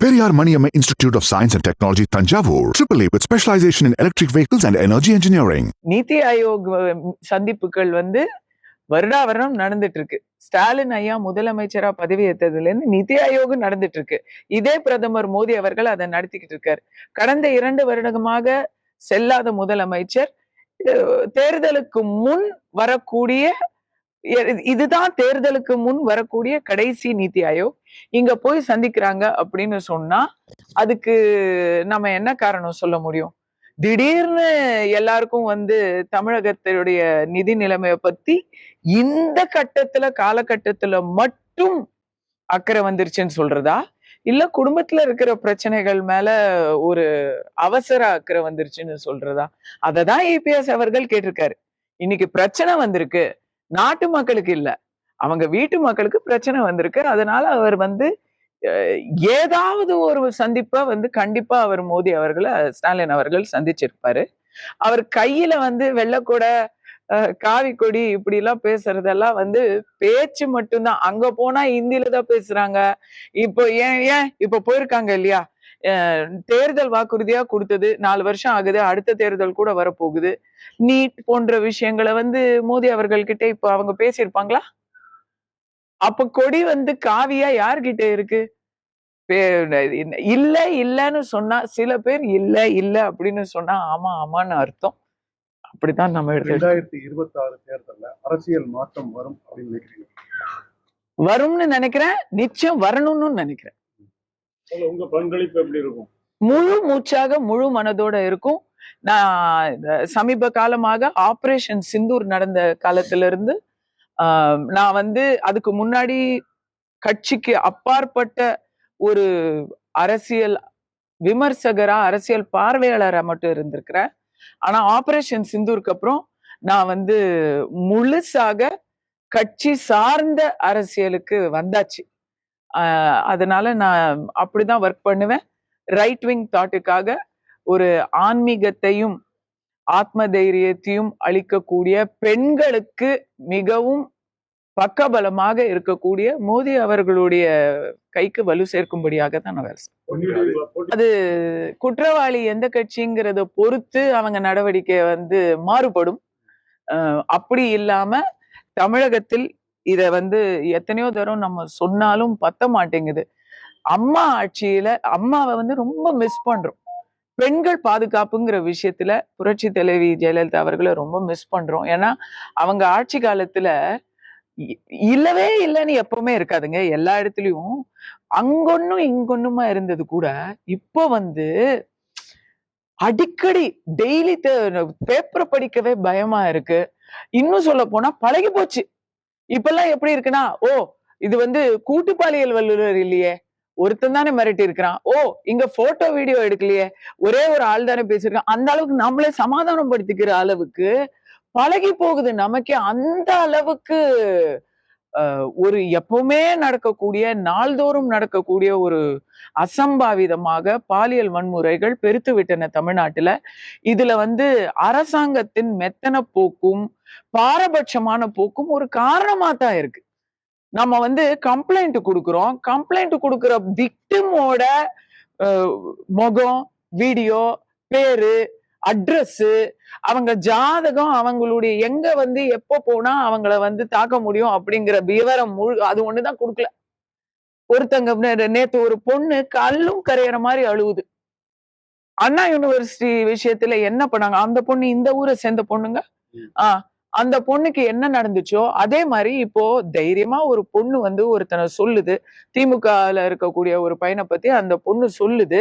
Periyar Maniammai Institute of Science and Technology, Tanjavur. AAA with specialization in electric vehicles and energy engineering. NITI Aayog சந்திப்புகள் வந்து வருடா வருடம் நடந்துட்டு இருக்கு ஸ்டாலின் ஐயா முதலமைச்சரா பதவியேற்றதுல இருந்து நிதி ஆயோக் நடந்துட்டு இருக்கு இதே பிரதமர் மோடி அவர்கள் அதை நடத்திக்கிட்டு இருக்காரு கடந்த இரண்டு வருடமாக செல்லாத முதலமைச்சர் தேர்தலுக்கு முன் வரக்கூடிய இதுதான் தேர்தலுக்கு முன் வரக்கூடிய கடைசி நீத்தி ஆயோக். இங்க போய் சந்திக்கிறாங்க அப்படின்னு சொன்னா அதுக்கு நம்ம என்ன காரணம் சொல்ல முடியும்? திடீர்னு எல்லாருக்கும் வந்து தமிழகத்தினுடைய நிதி நிலைமைய பத்தி இந்த கட்டத்துல காலகட்டத்துல மட்டும் அக்கறை வந்துருச்சுன்னு சொல்றதா? இல்ல குடும்பத்துல இருக்கிற பிரச்சனைகள் மேல ஒரு அவசர அக்கறை வந்துருச்சுன்னு சொல்றதா? அததான் ஏபிஎஸ் அவர்கள் கேட்டிருக்காரு. இன்னைக்கு பிரச்சனை வந்திருக்கு. நாட்டு மக்களுக்கு இல்ல. அவங்க வீட்டு மக்களுக்கு பிரச்சனை வந்திருக்கு. அதனால அவர் வந்து ஏதாவது ஒரு சந்திப்பை வந்து கண்டிப்பா அவர் மோடி அவர்களை ஸ்டாலின் அவர்கள் சந்திச்சிருப்பாரு. அவர் கையில வந்து வெள்ளக்கூட அஹ், காவி கொடி இப்படி எல்லாம் பேசுறதெல்லாம் வந்து பேச்சு மட்டும்தான். அங்க போனா ஹிந்தில தான் பேசுறாங்க. இப்போ ஏன் ஏன்? இப்ப போயிருக்காங்க இல்லையா? தேர்தல் வாக்குறுதியா கொடுத்தது. நாலு வருஷம் ஆகுது. அடுத்த தேர்தல் கூட வரப்போகுது. நீட் போன்ற விஷயங்களை வந்து மோடி அவர்கள் கிட்ட இப்ப அவங்க பேசியிருப்பாங்களா? அப்ப கொடி வந்து காவியா யார்கிட்ட இருக்கு? இல்ல இல்லன்னு சொன்னா சில பேர் இல்ல இல்ல அப்படின்னு சொன்னா ஆமா ஆமான்னு அர்த்தம். அப்படித்தான் நம்ம ரெண்டாயிரத்தி இருபத்தி ஆறு தேர்தல்ல அரசியல் மாற்றம் வரும் அப்படின்னு நினைக்கிறீங்க? வரும்னு நினைக்கிறேன். நிச்சயம் வரணும்னு நினைக்கிறேன். உங்க பங்களிப்பு எப்படி இருக்கும்? முழு மூச்சாக முழு மனதோட இருக்கும். நான் சமீப காலமாக ஆபரேஷன் சிந்தூர் நடந்த காலத்துல இருந்து ஆஹ், நான் வந்து அதுக்கு முன்னாடி கட்சிக்கு அப்பாற்பட்ட ஒரு அரசியல் விமர்சகரா அரசியல் பார்வையாளரா மட்டும் இருந்திருக்கிறேன். ஆனா ஆபரேஷன் சிந்தூருக்கு அப்புறம் நான் வந்து முழுசாக கட்சி சார்ந்த அரசியலுக்கு வந்தாச்சு. அதனால நான் அப்படிதான் ஒர்க் பண்ணுவேன். ரைட் விங் தாட்டுக்காக ஒரு ஆன்மீகத்தையும் ஆத்ம தைரியத்தையும் அளிக்கக்கூடிய பெண்களுக்கு மிகவும் பக்கபலமாக இருக்கக்கூடிய மோடி அவர்களுடைய கைக்கு வலு சேர்க்கும்படியாக தான் நான் அது குற்றவாளி எந்த கட்சிங்கிறத பொறுத்து அவங்க நடவடிக்கை வந்து மாறுபடும். அப்படி இல்லாம தமிழகத்தில் இத வந்து எத்தனையோ தரம் நம்ம சொன்னாலும் பத்த மாட்டேங்குது. அம்மா ஆட்சியில அம்மாவை வந்து ரொம்ப மிஸ் பண்றோம். பெண்கள் பாதுகாப்புங்கிற விஷயத்துல புரட்சி தலைவி ஜெயலலிதா அவர்களை ரொம்ப மிஸ் பண்றோம். ஏன்னா அவங்க ஆட்சி காலத்துல இ- இல்லவே இல்லைன்னு எப்பவுமே இருக்காதுங்க. எல்லா இடத்துலயும் அங்கொன்னும் இங்கொன்னுமா இருந்தது கூட இப்போ வந்து அடிக்கடி டெய்லி பேப்பரை படிக்கவே பயமா இருக்கு. இன்னும் சொல்ல போனா பழகி போச்சு. இப்பெல்லாம் எப்படி இருக்குன்னா ஓ இது வந்து கூட்டு பாலியல் வல்லுநர் இல்லையே. ஒருத்தன் தானே மிரட்டி இருக்கிறான். ஓ இங்க போட்டோ வீடியோ எடுக்கலையே. ஒரே ஒரு ஆள் தானே பேசியிருக்கான். அந்த அளவுக்கு நம்மளே சமாதானப்படுத்திக்கிற அளவுக்கு பழகி போகுது நமக்கே. அந்த அளவுக்கு ஒரு எப்பவுமே நடக்கக்கூடிய நாள்தோறும் நடக்கக்கூடிய ஒரு அசம்பாவிதமாக பாலியல் வன்முறைகள் பெருத்து விட்டன தமிழ்நாட்டுல. இதுல வந்து அரசாங்கத்தின் மெத்தன போக்கும் பாரபட்சமான போக்கும் ஒரு காரணமா தான் இருக்கு. நம்ம வந்து கம்ப்ளைண்ட் கொடுக்குறோம். கம்ப்ளைண்ட் கொடுக்குற விக்டிமோட முகம் வீடியோ பேரு அட்ரஸ் அவங்க ஜாதகம் அவங்களுடைய எங்க வந்து எப்போ போனா அவங்கள வந்து தாக்க முடியும் அப்படிங்கிற விவரம் முழு அது ஒண்ணுதான் கொடுக்கல. ஒருத்தங்க நேத்து ஒரு பொண்ணு கல்லும் கரையிற மாதிரி அழுவுது. அண்ணா யூனிவர்சிட்டி விஷயத்துல என்ன பண்ணாங்க? அந்த பொண்ணு இந்த ஊரை சேர்ந்த பொண்ணுங்க. ஆஹ் அந்த பொண்ணுக்கு என்ன நடந்துச்சோ அதே மாதிரி இப்போ தைரியமா ஒரு பொண்ணு வந்து ஒருத்தனை சொல்லுது. திமுகல இருக்கக்கூடிய ஒரு பையனை பத்தி அந்த பொண்ணு சொல்லுது.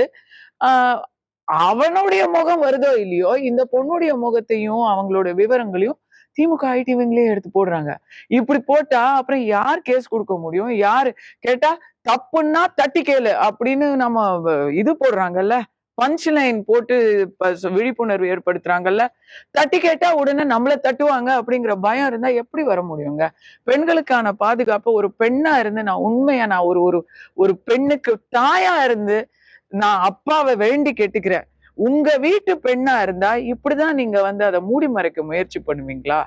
ஆஹ் அவனுடைய முகம் வருதோ இல்லையோ இந்த பொண்ணுடைய முகத்தையும் அவங்களோட விவரங்களையும் திமுக ஐடிவிங்களே எடுத்து போடுறாங்க. இப்படி போட்டா அப்புறம் யார் கேஸ் கொடுக்க முடியும்? யாரு? கேட்டா தப்புன்னா தட்டி கேளு அப்படின்னு நம்ம இது போடுறாங்கல்ல? பஞ்ச் லைன் போட்டு விழிப்புணர்வு ஏற்படுத்துறாங்கல்ல? தட்டி கேட்டா உடனே நம்மள தட்டுவாங்க அப்படிங்கிற பயம் இருந்தா எப்படி வர முடியுங்க? பெண்களுக்கான பாதுகாப்பு ஒரு பெண்ணா இருந்து நான் உண்மையா நான் ஒரு ஒரு ஒரு பெண்ணுக்கு தாயா இருந்து நான் அப்பாவை வேண்டி கேட்டுக்கிறேன். உங்க வீட்டு பெண்ணா இருந்தா இப்படிதான் நீங்க வந்து அதை மூடி மறைக்க முயற்சி பண்ணுவீங்களா?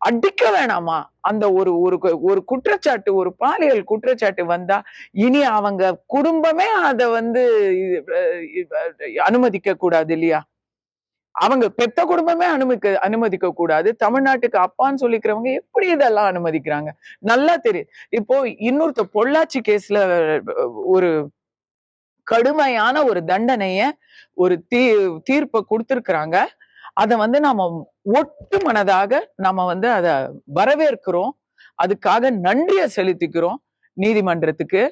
அடிக்க வேணாமா? அந்த ஒரு ஒரு ஒரு குற்றச்சாட்டு ஒரு பாலியல் குற்றச்சாட்டு வந்தா இனி அவங்க குடும்பமே அத வந்து அனுமதிக்க கூடாது இல்லையா? அவங்க பெத்த குடும்பமே அனுமதிக்க அனுமதிக்க கூடாது. தமிழ்நாட்டுக்கு அப்பான்னு சொல்லிக்கிறவங்க எப்படி இதெல்லாம் அனுமதிக்கிறாங்க? நல்லா தெரியும் இப்போ இன்னொருத்த பொள்ளாச்சி கேஸ்ல ஒரு கடுமையான ஒரு தண்டனைய ஒரு தீ தீர்ப்பை கொடுத்துருக்குறாங்க. அதை வந்து நாம ஒட்டு மனதாக நாம வந்து அதை வரவேற்கிறோம். அதுக்காக நன்றியை செலுத்திக்கிறோம் நீதிமன்றத்துக்கு.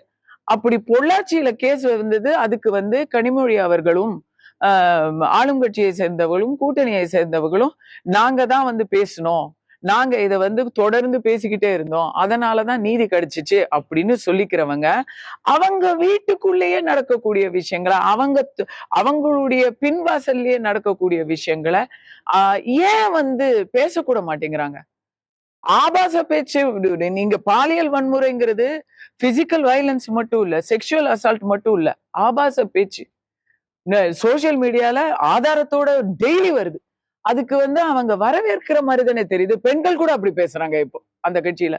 அப்படி பொள்ளாச்சியில கேஸ் வந்தது அதுக்கு வந்து கனிமொழி அவர்களும் ஆஹ், ஆளுங்கட்சியை சேர்ந்தவர்களும் கூட்டணியை சேர்ந்தவர்களும் நாங்க தான் வந்து பேசணும். நாங்க இத வந்து தொடர்ந்து பேசிக்கிட்டே இருந்தோம். அதனாலதான் நீதி கிடைச்சிச்சு அப்படின்னு சொல்லிக்கிறவங்க அவங்க வீட்டுக்குள்ளேயே நடக்கக்கூடிய விஷயங்களை அவங்க அவங்களுடைய பின்வாசல்லையே நடக்கக்கூடிய விஷயங்களை ஆஹ் ஏன் வந்து பேசக்கூட மாட்டேங்கிறாங்க? ஆபாச பேச்சு நீங்க பாலியல் வன்முறைங்கிறது பிசிக்கல் வயலன்ஸ் மட்டும் இல்ல செக்ஷுவல் அசால்ட் மட்டும் இல்ல ஆபாச பேச்சு. சோசியல் மீடியால ஆதாரத்தோட டெய்லி வருது. அதுக்கு வந்து அவங்க வரவேற்கிற மாதிரி தானே தெரியுது. பெண்கள் கூட அப்படி பேசுறாங்க இப்போ அந்த கட்சியில.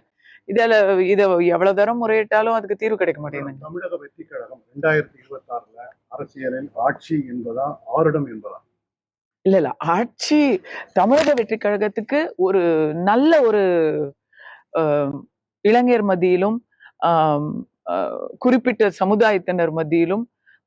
இதுல இத எவ்வளவு தரம் முறையிட்டாலும் அதுக்கு தீர்வு கிடைக்க மாட்டேங்குது. தமிழக வெற்றி கழகம் ரெண்டாயிரத்தி இருபத்தி ஆறுல அரசியலில் ஆட்சி என்பதா ஆருடம் என்பதா? இல்ல இல்ல. ஆட்சி தமிழக வெற்றி கழகத்துக்கு ஒரு நல்ல ஒரு இளைஞர் மத்தியிலும் குறிப்பிட்ட சமுதாயத்தினர் மத்தியிலும்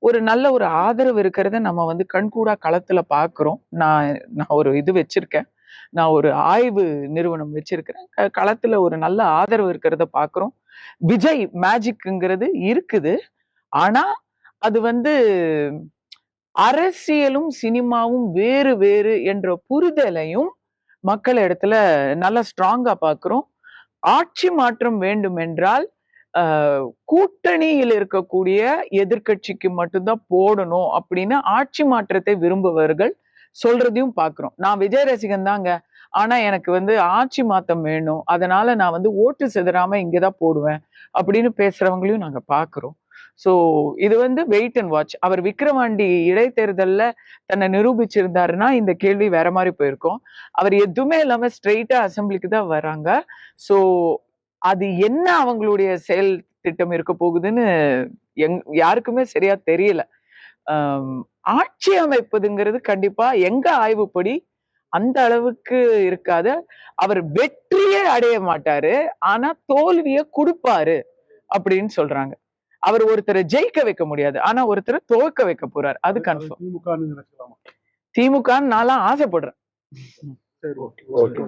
ஒரு நல்ல ஒரு ஆதரவு இருக்கிறத நம்ம வந்து கண்கூடா களத்துல பாக்குறோம். நான் நான் ஒரு இது வச்சிருக்கேன். நான் ஒரு ஆய்வு நிறுவனம் வச்சிருக்கிறேன். க- களத்துல ஒரு நல்ல ஆதரவு இருக்கிறத பாக்குறோம். விஜய் மேஜிக்குங்கிறது இருக்குது. ஆனா அது வந்து அரசியலும் சினிமாவும் வேறு வேறு என்ற புரிதலையும் மக்கள் இடத்துல நல்லா ஸ்ட்ராங்கா பாக்குறோம். ஆட்சி மாற்றம் வேண்டும் என்றால் கூட்டணியில் இருக்கக்கூடிய எதிர்க்கட்சிக்கு மட்டும்தான் போடணும் அப்படின்னு ஆட்சி மாற்றத்தை விரும்புபவர்கள் சொல்றதையும் பார்க்குறோம் நான் விஜய் ரசிகன் தாங்க. ஆனா எனக்கு வந்து ஆட்சி மாற்றம் வேணும். அதனால நான் வந்து ஓட்டு செதறாம இங்கதான் போடுவேன் அப்படின்னு பேசுறவங்களையும் நாங்க பாக்குறோம். ஸோ இது வந்து வெயிட் அண்ட் வாட்ச் அவர் விக்ரவாண்டி இடைத்தேர்தலில் தன்னை நிரூபிச்சிருந்தாருன்னா இந்த கேள்வி வேற மாதிரி போயிருக்கும். அவர் எதுவுமே இல்லாமல் ஸ்ட்ரெயிட்டாக அசெம்பிளிக்கு தான் வராங்க. ஸோ அது என்ன அவங்களுடைய செயல் திட்டம் இருக்க போகுதுன்னு எங் யாருக்குமே சரியா தெரியல. ஆட்சி அமைப்பதுங்கிறது கண்டிப்பா எங்க ஆய்வுப்படி அந்த அளவுக்கு இருக்காது. அவர் வெற்றியே அடைய மாட்டாரு ஆனா தோல்வியை கொடுப்பாரு அப்படின்னு சொல்றாங்க. அவர் ஒருத்தரை ஜெயிக்க வைக்க முடியாது ஆனா ஒருத்தரை துவக்க வைக்க போறாரு. அது கன்ஃபார்ம் திமுக நான்லாம் ஆசைப்படுறேன். சரி ஓகே. ஓகே.